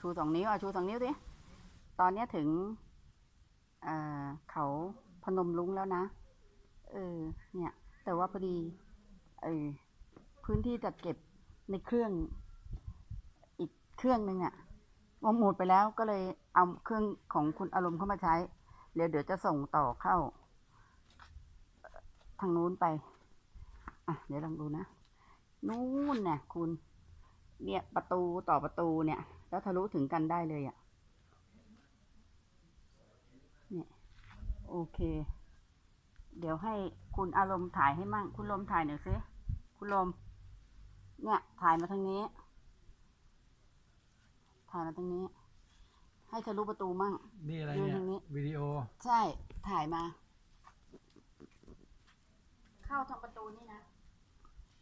ชูสองนิ้วอะชูสองนิ้วดิตอนเนี้ยถึงเอเขาพนมรุ้งแล้วนะ เออ เนี่ย แต่ว่าพอดี เออ พื้นที่จัดเก็บในเครื่อง อีกเครื่องหนึ่งอะว่าหมดไปแล้วก็เลยเอาเครื่องของคุณอารมณ์เข้ามาใช้ เดี๋ยวเดี๋ยวจะส่งต่อเข้า ทางนู้นไป อะ เดี๋ยวลองดูนะ นู่นเนี่ยคุณ เนี่ยประตูต่อประตูเนี่ย แล้วทะลุถึงกันได้เลยอะ่ะเนี่ยโอเค เดี๋ยวให้คุณอารมณ์ถ่ายให้มั่ง คุณลมถ่ายหน่อยสิคุณลม เนี่ยถ่ายมาทางนี้ ถ่ายมาทางนี้ ให้ทะลุประตูมั่งนี่อะไรยืนเนี่ยทางนี้วิดีโอ ใช่ถ่ายมา เข้าทางประตูนี่นะ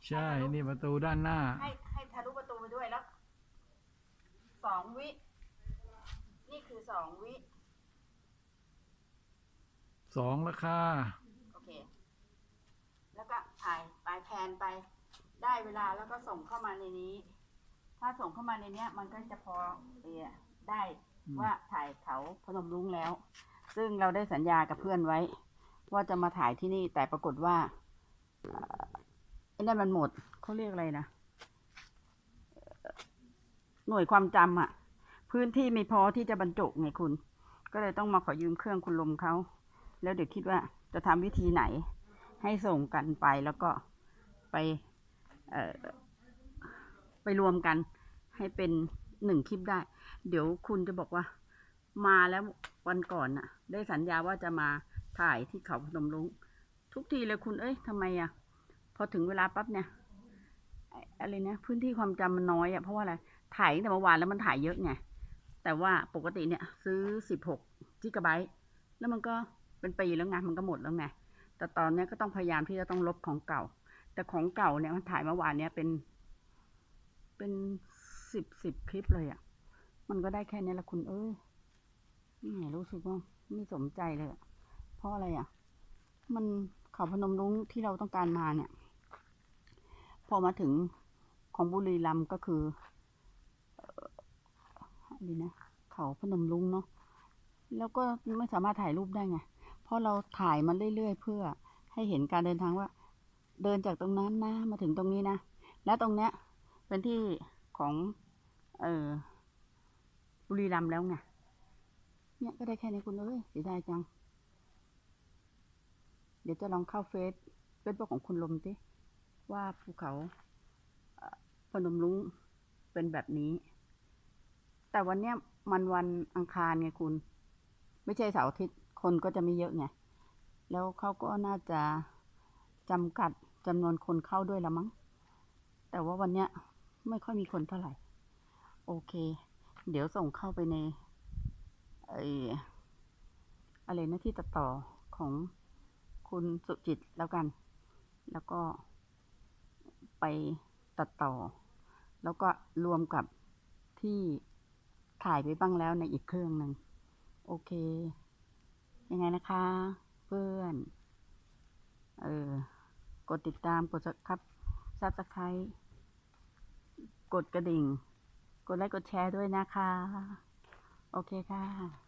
ใช่นี่ประตูด้านหน้าให้ให้ทะลุประตูไปด้วยแล้ว สองวิ นี่คือสองวิ สองราคาโอเค แล้วก็ถ่ายไปแพนไป ได้เวลาแล้วก็ส่งเข้ามาในนี้ ถ้าส่งเข้ามาในเนี้ย มันก็จะพอเออได้อืมว่าถ่ายเขาพนมรุ้งแล้ว ซึ่งเราได้สัญญากับเพื่อนไว้ ว่าจะมาถ่ายที่นี่แต่ปรากฏว่าเอ่อไอ้นั่นมันหมดเขาเรียกอะไรนะเอ่อ หน่วยความจำอะพื้นที่ไม่พอที่จะบรรจุไงคุณ ก็เลยต้องมาขอยืมเครื่องคุณลมเขา แล้วเดี๋ยวคิดว่าจะทำวิธีไหน ให้ส่งกันไปแล้วก็ไปเอ่อไปรวมกันให้เป็นหนึ่งคลิปได้ เดี๋ยวคุณจะบอกว่า มาแล้ววันก่อนน่ะ ได้สัญญาว่าจะมาถ่ายที่เขาพนมรุ้งทุกทีเลยคุณเอ้ยทำไมอะ พอถึงเวลาปั๊บเนี่ยอะไรเนี่ยพื้นที่ความจำมันน้อยอะเพราะว่าอะไร ถ่ายแต่เมื่อวานแล้วมันถ่ายเยอะไง แต่ว่าปกติเนี่ย ซื้อสิบหกจิกะไบต์แล้วมันก็เป็นปีแล้วไงมันก็หมดแล้วไง แต่ตอนนี้ก็ต้องพยายามที่จะต้องลบของเก่า แต่ของเก่าเนี่ยมันถ่ายเมื่อวานเนี่ยเป็น เป็นสิบสิบคลิปเลยอะ่ะ มันก็ได้แค่นี้ละคุณเอ้ยแหมรู้สึกว่าไม่สมใจเลยเพราะอะไรอะ่ะ มันเขาพนมรุ้งที่เราต้องการมาเนี่ย พอมาถึงของบุรีรัมย์ก็คือ อะไรนะเขาพนมรุ้งเนาะแล้วก็ไม่สามารถถ่ายรูปได้ไง เพราะเราถ่ายมันเรื่อย ๆ เพื่อให้เห็นการเดินทางว่า เดินจากตรงนั้นนะมาถึงตรงนี้นะ และตรงเนี้ยเป็นที่ของ เออบุรีรัมย์แล้วไงเนี่ยก็ได้แค่นี้คุณเอ้ยเสียดายจัง เดี๋ยวจะลองเข้าเฟซเฟซบุ๊กของคุณลมสิว่าภูเขาพนมรุ้งเป็นแบบนี้ แต่วันเนี้ยมันวันอังคารไงคุณ ไม่ใช่เสาร์อาทิตย์ คนก็จะไม่เยอะไง แล้วเขาก็น่าจะจำกัดจำนวนคนเข้าด้วยละมั้ง แต่ว่าวันเนี้ยไม่ค่อยมีคนเท่าไหร่ โอเค เดี๋ยวส่งเข้าไปในไออะไรนะที่ตัดต่อของคุณสุจิตแล้วกัน แล้วก็ไปตัดต่อ แล้วก็รวมกับที่ ถ่ายไปบ้างแล้วในอีกเครื่องหนึ่งโอเค ยังไงนะคะ เพื่อน เออกดติดตามกดครับซับสไครต์กดกระดิ่ง กดไลค์กดแชร์ด้วยนะคะ โอเคค่ะ